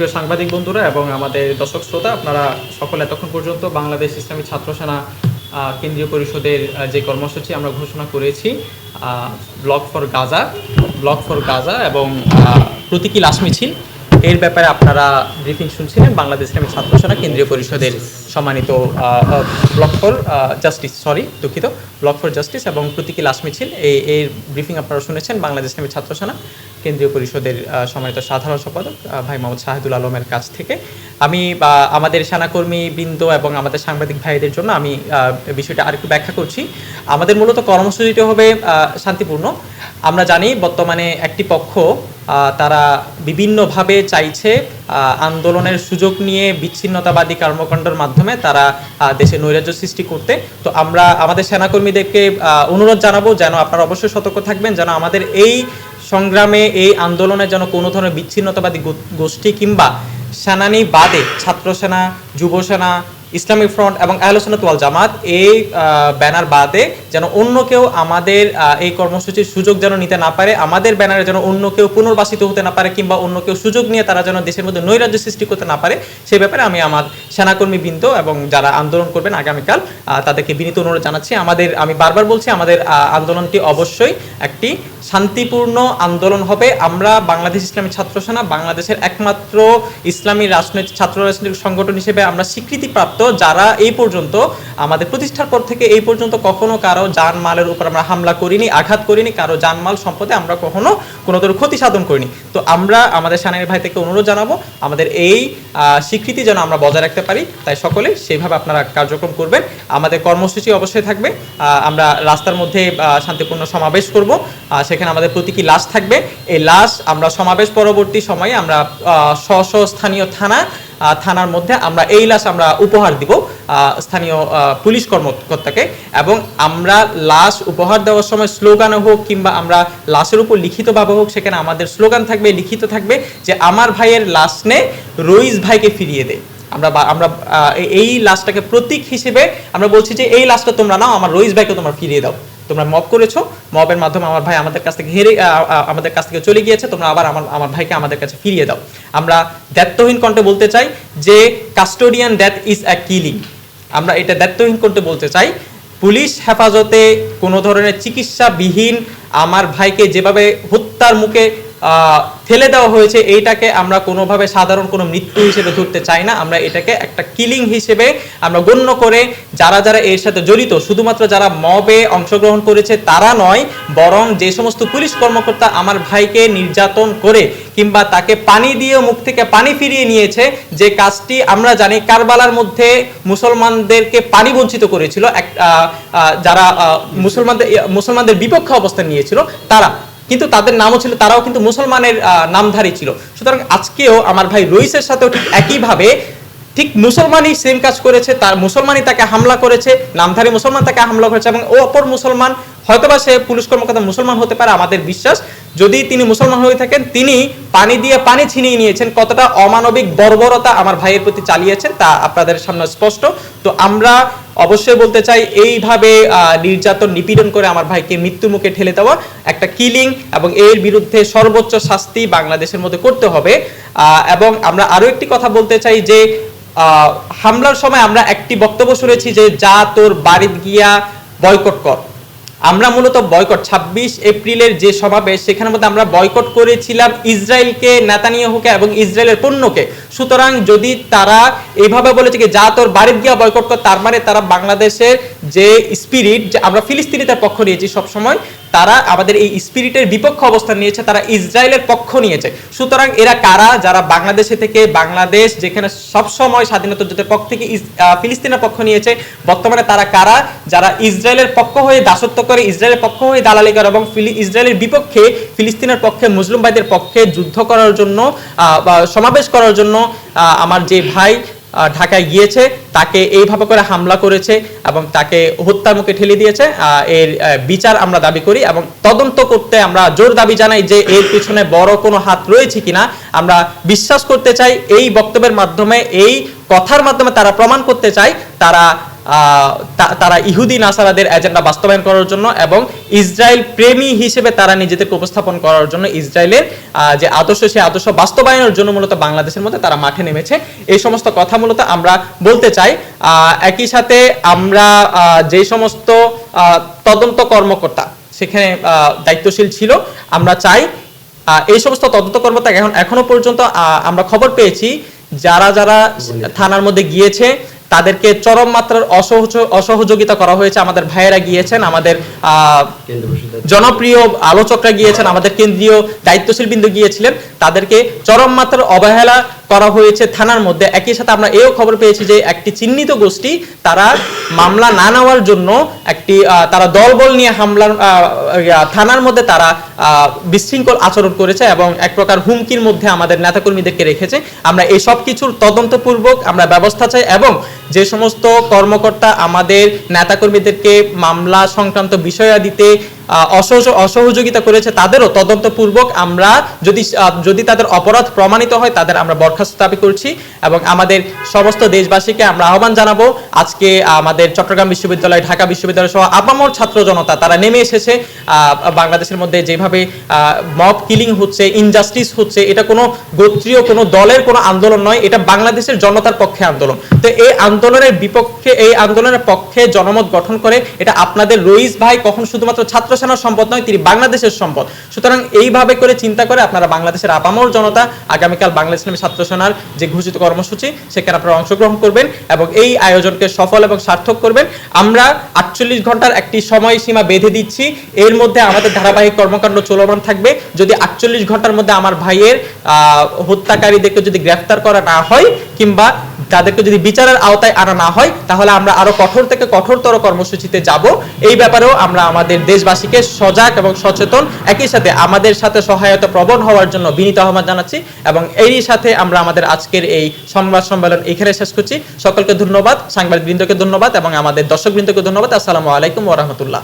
সুপ্রিয় সাংবাদিক বন্ধুরা এবং আমাদের দর্শক শ্রোতা, আপনারা সকলে এতক্ষণ পর্যন্ত বাংলাদেশ ইসলামী ছাত্রসেনা কেন্দ্রীয় পরিষদের যে কর্মসূচি আমরা ঘোষণা করেছি block for Gaza, block for Gaza এবং প্রতীকী লাশ মিছিল। এর ব্যাপারে আপনারা ব্রিফিং শুনছিলেন বাংলাদেশ ইসলামী ছাত্র সেনা কেন্দ্রীয় পরিষদের সম্মানিত ব্লক ফর জাস্টিস, সরি, দুঃখিত, ব্লক ফর জাস্টিস এবং প্রতীকী লাশ মিছিল এই, এর ব্রিফিং আপনারা শুনেছেন বাংলাদেশ ইসলামী ছাত্র সেনা কেন্দ্রীয় পরিষদের সম্মানিত সাধারণ সম্পাদক ভাই মোহাম্মদ শাহিদুল আলমের কাছ থেকে। আমি আমাদের সেনাকর্মী বৃন্দ এবং আমাদের সাংবাদিক ভাইদের জন্য আমি বিষয়টা আরেকটু ব্যাখ্যা করছি। আমাদের মূলত কর্মসূচিটি হবে শান্তিপূর্ণ। আমরা জানি বর্তমানে একটি পক্ষ তারা বিভিন্নভাবে চাইছে আন্দোলনের সুযোগ নিয়ে বিচ্ছিন্নতাবাদী কর্মকাণ্ডের মাধ্যমে তারা দেশে নৈরাজ্য সৃষ্টি করতে। তো আমরা আমাদের সেনাকর্মীদেরকে অনুরোধ জানাব যেন আপনারা অবশ্যই সতর্ক থাকবেন, যেন আমাদের এই সংগ্রামে, এই আন্দোলনে যেন কোনো ধরনের বিচ্ছিন্নতাবাদী গোষ্ঠী কিংবা সেনানি বাদে ছাত্র সেনা যুব সেনা ইসলামিক ফ্রন্ট এবং আলোচনা ওয়াল জামাত এই ব্যানার বাদে যেন অন্য কেউ আমাদের এই কর্মসূচির সুযোগ যেন নিতে না পারে, আমাদের ব্যানারে যেন অন্য কেউ পুনর্বাসিত হতে না পারে কিংবা অন্য কেউ সুযোগ নিয়ে তারা যেন দেশের মধ্যে নৈরাজ্য সৃষ্টি করতে না পারে, সে ব্যাপারে আমি আমার সেনাকর্মী বৃন্দ এবং যারা আন্দোলন করবেন আগামীকাল তাদেরকে বিনীত অনুরোধ জানাচ্ছি। আমাদের, আমি বারবার বলছি, আমাদের আন্দোলনটি অবশ্যই একটি শান্তিপূর্ণ আন্দোলন হবে। আমরা বাংলাদেশ ইসলামী ছাত্র সেনা, বাংলাদেশের একমাত্র ইসলামী রাজনৈতিক, ছাত্র রাজনৈতিক সংগঠন হিসেবে আমরা স্বীকৃতিপ্রাপ্ত যারা এই পর্যন্ত, আমাদের প্রতিষ্ঠার পর থেকে এই পর্যন্ত কখনো কারও জানমালের উপর আমরা হামলা করিনি, আঘাত করিনি, কারও জানমাল সম্পদে আমরা কখনো কোনো ধরনের ক্ষতি সাধন করিনি। তো আমরা আমাদের সেনানি ভাই থেকে অনুরোধ জানাব, আমাদের এই স্বীকৃতি যেন আমরা বজায় রাখতে পারি, তাই সকলে সেইভাবে আপনারা কার্যক্রম করবেন। আমাদের কর্মসূচি অবশ্যই থাকবে। আমরা রাস্তার মধ্যে শান্তিপূর্ণ সমাবেশ করব। সেখানে আমাদের প্রতীকী লাশ থাকবে। এই লাশ আমরা সমাবেশ পরবর্তী সময়ে আমরা স্ব স্থানীয় থানা থানার মধ্যে আমরা এই লাশ আমরা উপহার দিব স্থানীয় পুলিশ কর্মকর্তাকে। এবং আমরা লাশ উপহার দেওয়ার সময় স্লোগানে হোক কিংবা আমরা লাশের উপর লিখিতভাবে হোক, সেখানে আমাদের স্লোগান থাকবে, লিখিত থাকবে যে আমার ভাইয়ের লাশ নে, রইস ভাইকে ফিরিয়ে দে। আমরা আমরা এই- লাশটাকে প্রতীক হিসেবে আমরা বলছি যে এই লাশটা তোমরা নাও, আমার রইস ভাইকে তোমরা ফিরিয়ে দাও। তোমরা মব করেছ মবের মাধ্যমে আমার ভাই আমাদের কাছ থেকে হেরে আমাদের কাছ থেকে চলে গিয়েছে, তোমরা আবার আমার আমার ভাইকে আমাদের কাছে ফিরিয়ে দাও। আমরা দায়িত্বহীন কণ্ঠে বলতে চাই যে custodian death is a killing আমরা এটা দায়িত্বহীন কণ্ঠে বলতে চাই, পুলিশ হেফাজতে কোনো ধরনের চিকিৎসাবিহীন আমার ভাইকে যেভাবে হত্যার মুখে ফেলে দেওয়া হয়েছে। এইটাকে আমরা কোনোভাবে সাধারণ কোনো মৃত্যু হিসেবে ধরতে চাই না। আমরা এটাকে একটা কিলিং হিসেবে আমরা গণ্য করে যারা যারা এর সাথে জড়িত, শুধুমাত্র যারা মবে অংশগ্রহণ করেছে তারা নয়, বরং যে সমস্ত পুলিশ কর্মকর্তা আমার ভাইকে নির্যাতন করে কিংবা তাকে পানি দিয়ে মুখ থেকে পানি ফিরিয়ে নিয়েছে, যে কাজটি আমরা জানি কারবালার মধ্যে মুসলমানদেরকে পানি বঞ্চিত করেছিল। এক যারা মুসলমানদের মুসলমানদের বিপক্ষে অবস্থান নিয়েছিল, তারা কিন্তু তাদের নামও ছিল, তারাও কিন্তু মুসলমানের নামধারী ছিল। সুতরাং আজকেও আমার ভাই রইসের সাথেও ঠিক একইভাবে ঠিক মুসলমানই সেম কাজ করেছে, তার মুসলমানই তাকে হামলা করেছে, নামধারী মুসলমান তাকে হামলা করেছে এবং ও অপর মুসলমান, হয়তোবা সে পুলিশ কর্মকর্তা মুসলমান হতে পারে, আমাদের বিশ্বাস। যদি তিনি মুসলমান হয়ে থাকেন, তিনি পানি দিয়ে পানি ছিনিয়ে নিয়েছেন, কতটা অমানবিক বর্বরতা আমার ভাইয়ের প্রতি চালিয়েছেন তা আপনাদের সামনে স্পষ্ট। তো আমরা অবশ্যই বলতে চাই, এইভাবে নির্যাতন নিপীড়ন করে আমার ভাইকে মৃত্যুর মুখে ঠেলে দেওয়া একটা কিলিং এবং এর বিরুদ্ধে সর্বোচ্চ শাস্তি বাংলাদেশের মধ্যে করতে হবে। এবং আমরা আরও একটি কথা বলতে চাই যে হামলার সময় আমরা একটি বক্তব্য শুনেছি যে, যা তোর বাড়িতে গিয়া বয়কট কর। আমরা মূলত বয়কট। ছাব্বিশ এপ্রিলের যে সমাবেশ সেখানের মধ্যে আমরা বয়কট করেছিলাম ইসরায়েলকে, নেতানিয়াহুকে এবং ইসরায়েলের পণ্যকে। সুতরাং যদি তারা এভাবে বলেছে কি, যা তোর বাড়ির গিয়া বয়কট কর, তার মানে তারা বাংলাদেশের যে স্পিরিট যে আমরা ফিলিস্তিনিতার পক্ষ নিয়েছি সবসময় তারা আমাদের এই স্পিরিটের বিপক্ষ অবস্থান নিয়েছে, তারা ইসরায়েলের পক্ষ নিয়েছে। সুতরাং এরা কারা? যারা বাংলাদেশে থেকে বাংলাদেশ, যেখানে সবসময় স্বাধীনতা যুদ্ধের পক্ষ থেকে ফিলিস্তিনের পক্ষ নিয়েছে, বর্তমানে তারা কারা? যারা ইসরায়েলের পক্ষ হয়ে দাসত্ব করে, ইসরায়েলের পক্ষ হয়ে দালালি করে এবং ইসরায়েলের বিপক্ষে ফিলিস্তিনের পক্ষে, মুসলিম ভাইদের পক্ষে যুদ্ধ করার জন্য সমাবেশ করার জন্য আমার যে ভাই ঢাকায় গিয়েছে, তাকে এইভাবে করে হামলা করেছে এবং তাকে হত্যার মুখে ঠেলে দিয়েছে। এর বিচার আমরা দাবি করি এবং তদন্ত করতে আমরা জোর দাবি জানাই যে এর পিছনে বড় কোনো হাত রয়েছে কিনা। আমরা বিশ্বাস করতে চাই এই বক্তব্যের মাধ্যমে, এই কথার মাধ্যমে তারা প্রমাণ করতে চায় তারা তারা ইহুদি নাসারাদের এজেন্ডা বাস্তবায়ন করার জন্য এবং ইসরায়েল প্রেমী হিসেবে তারা নিজেদেরকে উপস্থাপন করার জন্য ইসরায়েলের যে আদর্শ সেই আদর্শ বাস্তবায়নের জন্য মূলত বাংলাদেশের মধ্যে তারা মাঠে নেমেছে। এই সমস্ত কথা মূলত আমরা বলতে চাই। একই সাথে আমরা আহ, যে সমস্ত আহ, তদন্ত কর্মকর্তা সেখানে আহ, দায়িত্বশীল ছিল আমরা চাই এই সমস্ত তদন্ত কর্মকর্তা এখন এখনও পর্যন্ত আহ, আমরা খবর পেয়েছি যারা যারা থানার মধ্যে গিয়েছে তাদেরকে চরম মাত্রার অসহযোগিতা করা হয়েছে। আমাদের ভাইয়েরা গিয়েছেন, আমাদের জনপ্রিয় আলোচকরা গিয়েছেন, আমাদের কেন্দ্রীয় দায়িত্বশীল বিন্দু গিয়েছিলেন। তাদেরকে চরম মাত্রার অবহেলা করা হয়েছে থানার মধ্যে। একই সাথে আমরা এও খবর পেয়েছি যে একটি চিহ্নিত গোষ্ঠী, তারা মামলা না নেওয়ার জন্য একটি তারা দলবল নিয়ে হামলার থানার মধ্যে তারা বিশৃঙ্খল আচরণ করেছে এবং এক প্রকার হুমকির মধ্যে আমাদের নেতাকর্মীদেরকে রেখেছে। আমরা এই সব কিছুর তদন্তপূর্বক আমরা ব্যবস্থা চাই এবং যে সমস্ত কর্মকর্তা আমাদের নেতাকর্মীদেরকে মামলা সংক্রান্ত বিষয়াদিতে অসহযোগিতা করেছে তাদেরও তদন্তপূর্বক আমরা যদি যদি তাদের অপরাধ প্রমাণিত হয়, তাদের আমরা বরখাস্ত দাবি করছি এবং আমাদের সমস্ত দেশবাসীকে আমরা আহ্বান জানাব। আজকে আমাদের চট্টগ্রাম বিশ্ববিদ্যালয়, ঢাকা বিশ্ববিদ্যালয় সহ আপামর ছাত্র জনতা, তারা নেমে এসেছে। বাংলাদেশের মধ্যে যেভাবে মব কিলিং হচ্ছে ইনজাস্টিস হচ্ছে, এটা কোনো গোত্রীয়, কোনো দলের কোনো আন্দোলন নয়, এটা বাংলাদেশের জনতার পক্ষে আন্দোলন। তো এই আন্দোলনের বিপক্ষে, এই আন্দোলনের পক্ষে জনমত গঠন করে, এটা আপনাদের রইস ভাই, কখন শুধুমাত্র ছাত্র সেনার সম্পদ নয়, তিনি বাংলাদেশের সম্পদ। সুতরাং এইভাবে করে চিন্তা করে আপনারা বাংলাদেশের আপামর জনতা, আগামীকাল বাংলাদেশ ইসলামী ছাত্র সেনার যে ঘোষিত কর্মসূচি, সেখানে আপনারা অংশগ্রহণ করবেন এবং এই আয়োজনকে সফল এবং সার্থক করবেন। আমরা আটচল্লিশ ঘণ্টার একটি সময়সীমা বেঁধে দিচ্ছি। এর মধ্যে আমাদের ধারাবাহিক কর্মকাণ্ড চলমান থাকবে। যদি আটচল্লিশ ঘণ্টার মধ্যে আমার ভাইয়ের হত্যাকারীদেরকে যদি গ্রেফতার করা না হয়, কিংবা তাদেরকে যদি বিচারের আওতায় আনা না হয়, তাহলে আমরা আরও কঠোর থেকে কঠোরতর কর্মসূচিতে যাব। এই ব্যাপারেও আমরা আমাদের দেশবাসীকে সজাগ এবং সচেতন, একই সাথে আমাদের সাথে সহায়তা প্রবণ হওয়ার জন্য বিনীত আহ্বান জানাচ্ছি এবং এরই সাথে আমরা আমাদের আজকের এই সংবাদ সম্মেলন এখানে শেষ করছি। সকলকে ধন্যবাদ সাংবাদিক বৃন্দকে ধন্যবাদ এবং আমাদের দর্শক বৃন্দকে ধন্যবাদ। আসসালামু আলাইকুম ওরহমতুল্লাহ